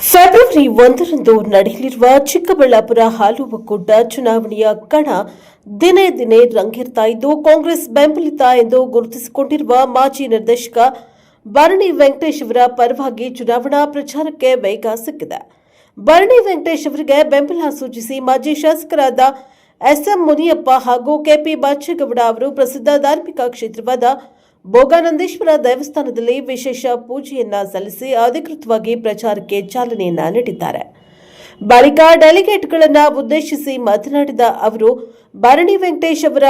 February ಒಂದರಂದು ನಡೆಯಲಿರುವ ಚಿಕ್ಕಬಳ್ಳಾಪುರ ಹಾಲು ಒಕ್ಕೂಟ ಚುನಾವಣೆಯ ಕಣ ದಿನೇ ದಿನೇ ರಂಗೇರ್ತಾ ಇದ್ದು ಕಾಂಗ್ರೆಸ್ ಬೆಂಬಲಿತ ಎಂದು ಗುರುತಿಸಿಕೊಂಡಿರುವ ಮಾಜಿ ನಿರ್ದೇಶಕ ಭರಣಿ ವೆಂಕಟೇಶ್ ಅವರ ಪರವಾಗಿ ಚುನಾವಣಾ ಪ್ರಚಾರಕ್ಕೆ ವೇಗ ಸಿಕ್ಕಿದೆ. ಭರಣಿ ವೆಂಕಟೇಶ್ ಅವರಿಗೆ ಬೆಂಬಲ ಸೂಚಿಸಿ ಮಾಜಿ ಶಾಸಕರಾದ ಎಸ್ಎಂ ಮುನಿಯಪ್ಪ ಹಾಗೂ ಕೆಪಿ ಬಾಚೇಗೌಡ ಅವರು ಪ್ರಸಿದ್ಧ ಧಾರ್ಮಿಕ ಕ್ಷೇತ್ರವಾದ ಭೋಗಾನಂದೇಶ್ವರ ದೇವಸ್ಥಾನದಲ್ಲಿ ವಿಶೇಷ ಪೂಜೆಯನ್ನ ಸಲ್ಲಿಸಿ ಅಧಿಕೃತವಾಗಿ ಪ್ರಚಾರಕ್ಕೆ ಚಾಲನೆಯನ್ನ ನೀಡಿದ್ದಾರೆ. ಬಳಿಕ ಡೆಲಿಗೇಟ್ಗಳನ್ನ ಉದ್ದೇಶಿಸಿ ಮಾತನಾಡಿದ ಅವರು, ಭರಣಿ ವೆಂಕಟೇಶ್ ಅವರ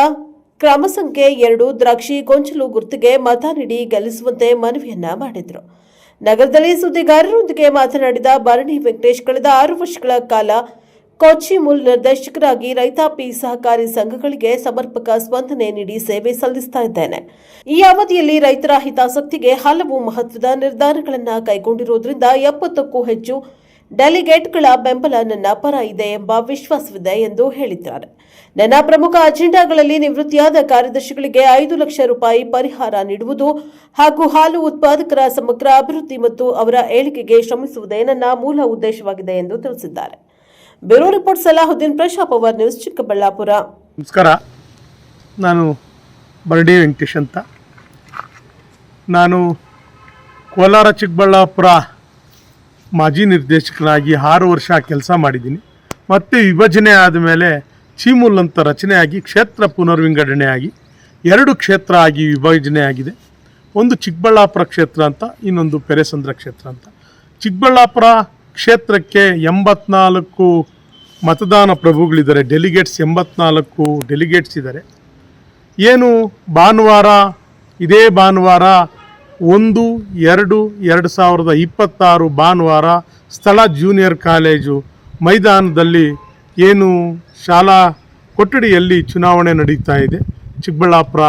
ಕ್ರಮ ಸಂಖ್ಯೆ ಎರಡು, ದ್ರಾಕ್ಷಿ ಗೊಂಚಲು ಗುರ್ತಿಗೆ ಮತ ನೀಡಿ ಗೆಲ್ಲಿಸುವಂತೆ ಮನವಿಯನ್ನ ಮಾಡಿದರು. ನಗರದಲ್ಲಿ ಸುದ್ದಿಗಾರರೊಂದಿಗೆ ಮಾತನಾಡಿದ ಭರಣಿ ವೆಂಕಟೇಶ್, ಕಳೆದ ಆರು ವರ್ಷಗಳ ಕಾಲ ಕೊಚ್ಚಿ ಮೂಲ ನಿರ್ದೇಶಕರಾಗಿ ರೈತಾಪಿ ಸಹಕಾರಿ ಸಂಘಗಳಿಗೆ ಸಮರ್ಪಕ ಸ್ಪಂದನೆ ನೀಡಿ ಸೇವೆ ಸಲ್ಲಿಸ್ತಾ ಇದ್ದೇನೆ. ಈ ಅವಧಿಯಲ್ಲಿ ರೈತರ ಹಿತಾಸಕ್ತಿಗೆ ಹಲವು ಮಹತ್ವದ ನಿರ್ಧಾರಗಳನ್ನು ಕೈಗೊಂಡಿರುವುದರಿಂದ ಎಪ್ಪತ್ತಕ್ಕೂ ಹೆಚ್ಚು ಡೆಲಿಗೇಟ್ಗಳ ಬೆಂಬಲ ನನ್ನ ಪರ ಇದೆ ಎಂಬ ವಿಶ್ವಾಸವಿದೆ ಎಂದು ಹೇಳಿದ್ದಾರೆ. ನನ್ನ ಪ್ರಮುಖ ಅಜೆಂಡಾಗಳಲ್ಲಿ ನಿವೃತ್ತಿಯಾದ ಕಾರ್ಯದರ್ಶಿಗಳಿಗೆ ಐದು ಲಕ್ಷ ರೂಪಾಯಿ ಪರಿಹಾರ ನೀಡುವುದು ಹಾಗೂ ಹಾಲು ಉತ್ಪಾದಕರ ಸಮಗ್ರ ಅಭಿವೃದ್ಧಿ ಮತ್ತು ಅವರ ಏಳಿಗೆಗೆ ಶ್ರಮಿಸುವುದೇ ನನ್ನ ಮೂಲ ಉದ್ದೇಶವಾಗಿದೆ ಎಂದು ತಿಳಿಸಿದ್ದಾರೆ. ಬ್ಯೂರೋ ರಿಪೋರ್ಟ್ ಸಲಾಹುದ್ದೀನ್ ಪ್ರಶಾಪ್ ಅವರ್ ನ್ಯೂಸ್ ಚಿಕ್ಕಬಳ್ಳಾಪುರ. ನಮಸ್ಕಾರ. ನಾನು ಬರ್ಡಿ ವೆಂಕಟೇಶ್ ಅಂತ. ನಾನು ಕೋಲಾರ ಚಿಕ್ಕಬಳ್ಳಾಪುರ ಮಾಜಿ ನಿರ್ದೇಶಕನಾಗಿ ಆರು ವರ್ಷ ಕೆಲಸ ಮಾಡಿದ್ದೀನಿ. ಮತ್ತೆ ವಿಭಜನೆ ಆದಮೇಲೆ ಚೀಮೂಲ್ ಅಂತ ರಚನೆಯಾಗಿ ಕ್ಷೇತ್ರ ಪುನರ್ವಿಂಗಡಣೆಯಾಗಿ ಎರಡು ಕ್ಷೇತ್ರ ಆಗಿ ವಿಭಜನೆ ಆಗಿದೆ ಒಂದು ಚಿಕ್ಕಬಳ್ಳಾಪುರ ಕ್ಷೇತ್ರ ಅಂತ, ಇನ್ನೊಂದು ಪೆರೆಸಂದ್ರ ಕ್ಷೇತ್ರ ಅಂತ. ಚಿಕ್ಕಬಳ್ಳಾಪುರ ಕ್ಷೇತ್ರಕ್ಕೆ ಎಂಬತ್ನಾಲ್ಕು ಮತದಾನ ಪ್ರಭುಗಳಿದ್ದಾರೆ ಡೆಲಿಗೇಟ್ಸ್ ಎಂಬತ್ನಾಲ್ಕು ಡೆಲಿಗೇಟ್ಸ್ ಇದ್ದಾರೆ. ಏನು ಭಾನುವಾರ? ಇದೇ ಭಾನುವಾರ ಒಂದು, ಎರಡು ಎರಡು ಸಾವಿರದ ಇಪ್ಪತ್ತಾರು ಭಾನುವಾರ ಸ್ಥಳ ಜೂನಿಯರ್ ಕಾಲೇಜು ಮೈದಾನದಲ್ಲಿ ಏನು ಶಾಲಾ ಕೊಠಡಿಯಲ್ಲಿ ಚುನಾವಣೆ ನಡೀತಾ ಇದೆ. ಚಿಕ್ಕಬಳ್ಳಾಪುರ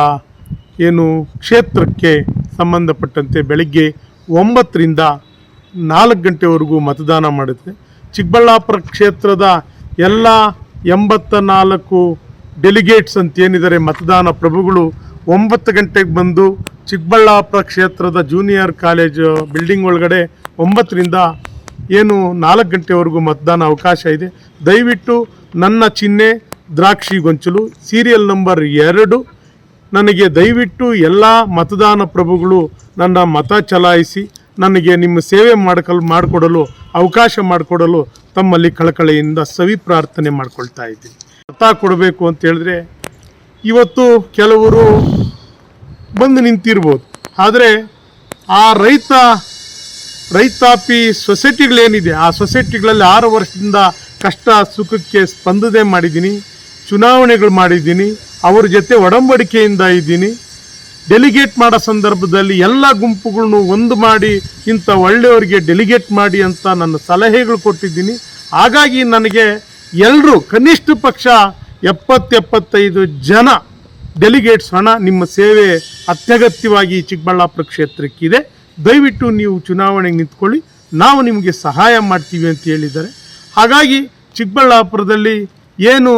ಏನು ಕ್ಷೇತ್ರಕ್ಕೆ ಸಂಬಂಧಪಟ್ಟಂತೆ ಬೆಳಗ್ಗೆ ಒಂಬತ್ತರಿಂದ ನಾಲ್ಕು ಗಂಟೆವರೆಗೂ ಮತದಾನ ಮಾಡುತ್ತೆ. ಚಿಕ್ಕಬಳ್ಳಾಪುರ ಕ್ಷೇತ್ರದ ಎಲ್ಲ ಎಂಬತ್ತ ನಾಲ್ಕು ಡೆಲಿಗೇಟ್ಸ್ ಅಂತ ಏನಿದ್ದಾರೆ ಮತದಾನ ಪ್ರಭುಗಳು ಒಂಬತ್ತು ಗಂಟೆಗೆ ಬಂದು ಚಿಕ್ಕಬಳ್ಳಾಪುರ ಕ್ಷೇತ್ರದ ಜೂನಿಯರ್ ಕಾಲೇಜು ಬಿಲ್ಡಿಂಗ್ ಒಳಗಡೆ ಒಂಬತ್ತರಿಂದ ಏನು ನಾಲ್ಕು ಗಂಟೆವರೆಗೂ ಮತದಾನ ಅವಕಾಶ ಇದೆ. ದಯವಿಟ್ಟು ನನ್ನ ಚಿಹ್ನೆ ದ್ರಾಕ್ಷಿ ಗೊಂಚಲು ಸೀರಿಯಲ್ ನಂಬರ್ ಎರಡು. ನನಗೆ ದಯವಿಟ್ಟು ಎಲ್ಲ ಮತದಾನ ಪ್ರಭುಗಳು ನನ್ನ ಮತ ಚಲಾಯಿಸಿ ನನಗೆ ನಿಮ್ಮ ಸೇವೆ ಮಾಡ್ಕಲ್ ಮಾಡಿಕೊಡಲು ಅವಕಾಶ ಮಾಡಿಕೊಡಲು ತಮ್ಮಲ್ಲಿ ಕಳಕಳಿಯಿಂದ ಸವಿ ಪ್ರಾರ್ಥನೆ ಮಾಡ್ಕೊಳ್ತಾ ಇದ್ದೀನಿ. ಅರ್ಥ ಕೊಡಬೇಕು ಅಂತ ಹೇಳಿದ್ರೆ ಇವತ್ತು ಕೆಲವರು ಬಂದು ನಿಂತಿರ್ಬೋದು. ಆದರೆ ಆ ರೈತ, ರೈತಾಪಿ ಸೊಸೈಟಿಗಳೇನಿದೆ, ಆ ಸೊಸೈಟಿಗಳಲ್ಲಿ ಆರು ವರ್ಷದಿಂದ ಕಷ್ಟ ಸುಖಕ್ಕೆ ಸ್ಪಂದನೆ ಮಾಡಿದ್ದೀನಿ, ಚುನಾವಣೆಗಳು ಮಾಡಿದ್ದೀನಿ, ಅವ್ರ ಜೊತೆ ಒಡಂಬಡಿಕೆಯಿಂದ ಇದ್ದೀನಿ. ಡೆಲಿಗೇಟ್ ಮಾಡೋ ಸಂದರ್ಭದಲ್ಲಿ ಎಲ್ಲ ಗುಂಪುಗಳನ್ನು ಒಂದು ಮಾಡಿ ಇಂಥ ಒಳ್ಳೆಯವರಿಗೆ ಡೆಲಿಗೇಟ್ ಮಾಡಿ ಅಂತ ನನ್ನ ಸಲಹೆಗಳು ಕೊಟ್ಟಿದ್ದೀನಿ. ಹಾಗಾಗಿ ನನಗೆ ಎಲ್ಲರೂ ಕನಿಷ್ಠ ಪಕ್ಷ ಎಪ್ಪತ್ತೆಪ್ಪತ್ತೈದು ಜನ ಡೆಲಿಗೇಟ್ಸ್ ಹಣ ನಿಮ್ಮ ಸೇವೆ ಅತ್ಯಗತ್ಯವಾಗಿ ಚಿಕ್ಕಬಳ್ಳಾಪುರ ಕ್ಷೇತ್ರಕ್ಕಿದೆ ದಯವಿಟ್ಟು ನೀವು ಚುನಾವಣೆಗೆ ನಿಂತ್ಕೊಳ್ಳಿ. ನಾವು ನಿಮಗೆ ಸಹಾಯ ಮಾಡ್ತೀವಿ ಅಂತ ಹೇಳಿದ್ದಾರೆ. ಹಾಗಾಗಿ ಚಿಕ್ಕಬಳ್ಳಾಪುರದಲ್ಲಿ ಏನು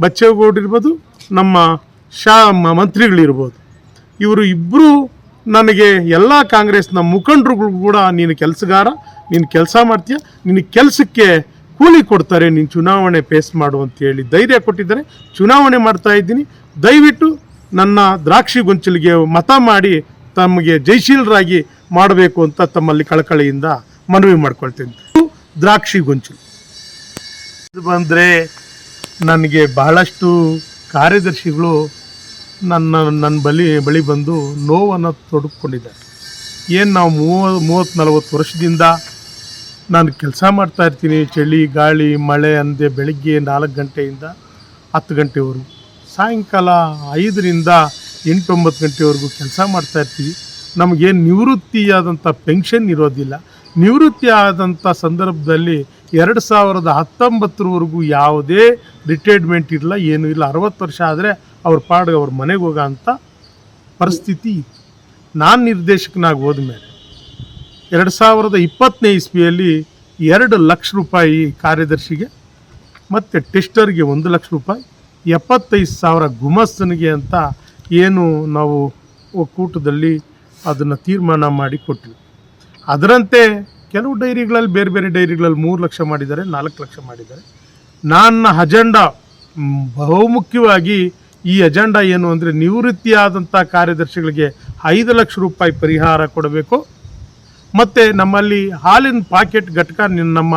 ಬಚ್ಚೇಗೌಡರಿರ್ಬೋದು ನಮ್ಮ ಶಾ ಮಂತ್ರಿಗಳಿರ್ಬೋದು ಇವರು ಇಬ್ಬರು ನನಗೆ ಎಲ್ಲ ಕಾಂಗ್ರೆಸ್ನ ಮುಖಂಡರುಗಳು ಕೂಡ ನೀನು ಕೆಲಸಗಾರ, ನೀನು ಕೆಲಸ ಮಾಡ್ತೀಯ, ನಿನ್ನ ಕೆಲಸಕ್ಕೆ ಕೂಲಿ ಕೊಡ್ತಾರೆ, ನೀನು ಚುನಾವಣೆ ಫೇಸ್ ಮಾಡು ಅಂತ ಹೇಳಿ ಧೈರ್ಯ ಕೊಟ್ಟಿದ್ದಾರೆ. ಚುನಾವಣೆ ಮಾಡ್ತಾ ಇದ್ದೀನಿ. ದಯವಿಟ್ಟು ನನ್ನ ದ್ರಾಕ್ಷಿ ಗೊಂಚಲಿಗೆ ಮತ ಮಾಡಿ ತಮಗೆ ಜಯಶೀಲರಾಗಿ ಮಾಡಬೇಕು ಅಂತ ತಮ್ಮಲ್ಲಿ ಕಳಕಳಿಯಿಂದ ಮನವಿ ಮಾಡ್ಕೊಳ್ತೀನಿ. ದ್ರಾಕ್ಷಿ ಗೊಂಚಲು. ಬಂದರೆ ನನಗೆ ಬಹಳಷ್ಟು ಕಾರ್ಯದರ್ಶಿಗಳು ನನ್ನ ನನ್ನ ಬಳಿ ಬಳಿ ಬಂದು ನೋವನ್ನು ತೊಡಕೊಂಡಿದ್ದಾರೆ. ಏನು ನಾವು ಮೂವ ಮೂವತ್ತು ನಲವತ್ತು ವರ್ಷದಿಂದ ನಾನು ಕೆಲಸ ಮಾಡ್ತಾ ಇರ್ತೀನಿ, ಚಳಿ, ಗಾಳಿ, ಮಳೆ ಅಂದೆ ಬೆಳಿಗ್ಗೆ ನಾಲ್ಕು ಗಂಟೆಯಿಂದ ಹತ್ತು ಗಂಟೆವರೆಗೂ. ಸಾಯಂಕಾಲ ಐದರಿಂದ ಎಂಟೊಂಬತ್ತು ಗಂಟೆವರೆಗೂ ಕೆಲಸ ಮಾಡ್ತಾಯಿರ್ತೀವಿ ನಮಗೇನು ನಿವೃತ್ತಿಯಾದಂಥ ಪೆನ್ಷನ್ ಇರೋದಿಲ್ಲ. ನಿವೃತ್ತಿ ಆದಂಥ ಸಂದರ್ಭದಲ್ಲಿ ಎರಡು ಸಾವಿರದ ಹತ್ತೊಂಬತ್ತರವರೆಗೂ ಯಾವುದೇ ರಿಟೈರ್ಮೆಂಟ್ ಇರಲ್ಲ, ಏನೂ ಇಲ್ಲ. ಅರವತ್ತು ವರ್ಷ ಆದರೆ ಅವ್ರ ಪಾಡಿಗೆ ಅವ್ರ ಮನೆಗೆ ಹೋಗೋ ಅಂಥ ಪರಿಸ್ಥಿತಿ ನಾನು ನಿರ್ದೇಶಕನಾಗಿ ಹೋದ್ಮೇಲೆ ಎರಡು ಸಾವಿರದ ಇಪ್ಪತ್ತನೇ ಇಸ್ವಿಯಲ್ಲಿ ಎರಡು ಲಕ್ಷ ರೂಪಾಯಿ ಕಾರ್ಯದರ್ಶಿಗೆ ಮತ್ತು ಟೆಸ್ಟರ್ಗೆ ಒಂದು ಲಕ್ಷ ರೂಪಾಯಿ, ಎಪ್ಪತ್ತೈದು ಸಾವಿರ ಗುಮಸ್ತನಿಗೆ ಅಂತ ಏನು ನಾವು ಒಕ್ಕೂಟದಲ್ಲಿ ಅದನ್ನು ತೀರ್ಮಾನ ಮಾಡಿ ಕೊಟ್ಟಿವಿ. ಅದರಂತೆ ಕೆಲವು ಡೈರಿಗಳಲ್ಲಿ ಬೇರೆ ಬೇರೆ ಡೈರಿಗಳಲ್ಲಿ ಮೂರು ಲಕ್ಷ ಮಾಡಿದ್ದಾರೆ, ನಾಲ್ಕು ಲಕ್ಷ ಮಾಡಿದ್ದಾರೆ. ನನ್ನ ಅಜೆಂಡಾ ಬಹುಮುಖ್ಯವಾಗಿ ಈ ಅಜೆಂಡಾ ಏನು ಅಂದರೆ ನಿವೃತ್ತಿಯಾದಂಥ ಕಾರ್ಯದರ್ಶಿಗಳಿಗೆ ಐದು ಲಕ್ಷ ರೂಪಾಯಿ ಪರಿಹಾರ ಕೊಡಬೇಕು. ಮತ್ತು ನಮ್ಮಲ್ಲಿ ಹಾಲಿನ ಪಾಕೆಟ್ ಘಟಕ ನಮ್ಮ ನಮ್ಮ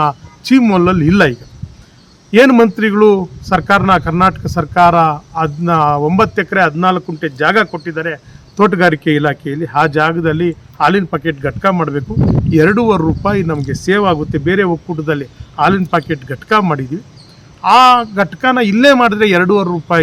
ಚೀಮೋಲಲ್ಲಿ ಇಲ್ಲ ಈಗ. ಏನು ಮಂತ್ರಿಗಳು ಸರ್ಕಾರನ ಕರ್ನಾಟಕ ಸರ್ಕಾರ ಅದನ್ನ ಒಂಬತ್ತು ಎಕರೆ ಹದಿನಾಲ್ಕು ಗುಂಟೆ ಜಾಗ ಕೊಟ್ಟಿದ್ದಾರೆ. ತೋಟಗಾರಿಕೆ ಇಲಾಖೆಯಲ್ಲಿ ಆ ಜಾಗದಲ್ಲಿ ಹಾಲಿನ ಪಾಕೆಟ್ ಘಟಕ ಮಾಡಬೇಕು. ಎರಡೂವರೆ ರೂಪಾಯಿ ನಮಗೆ ಸೇವ್ ಆಗುತ್ತೆ. ಬೇರೆ ಒಕ್ಕೂಟದಲ್ಲಿ ಹಾಲಿನ ಪಾಕೆಟ್ ಘಟಕ ಮಾಡಿದ್ವಿ. ಆ ಘಟಕನ ಇಲ್ಲೇ ಮಾಡಿದ್ರೆ ಎರಡೂವರೆ ರೂಪಾಯಿ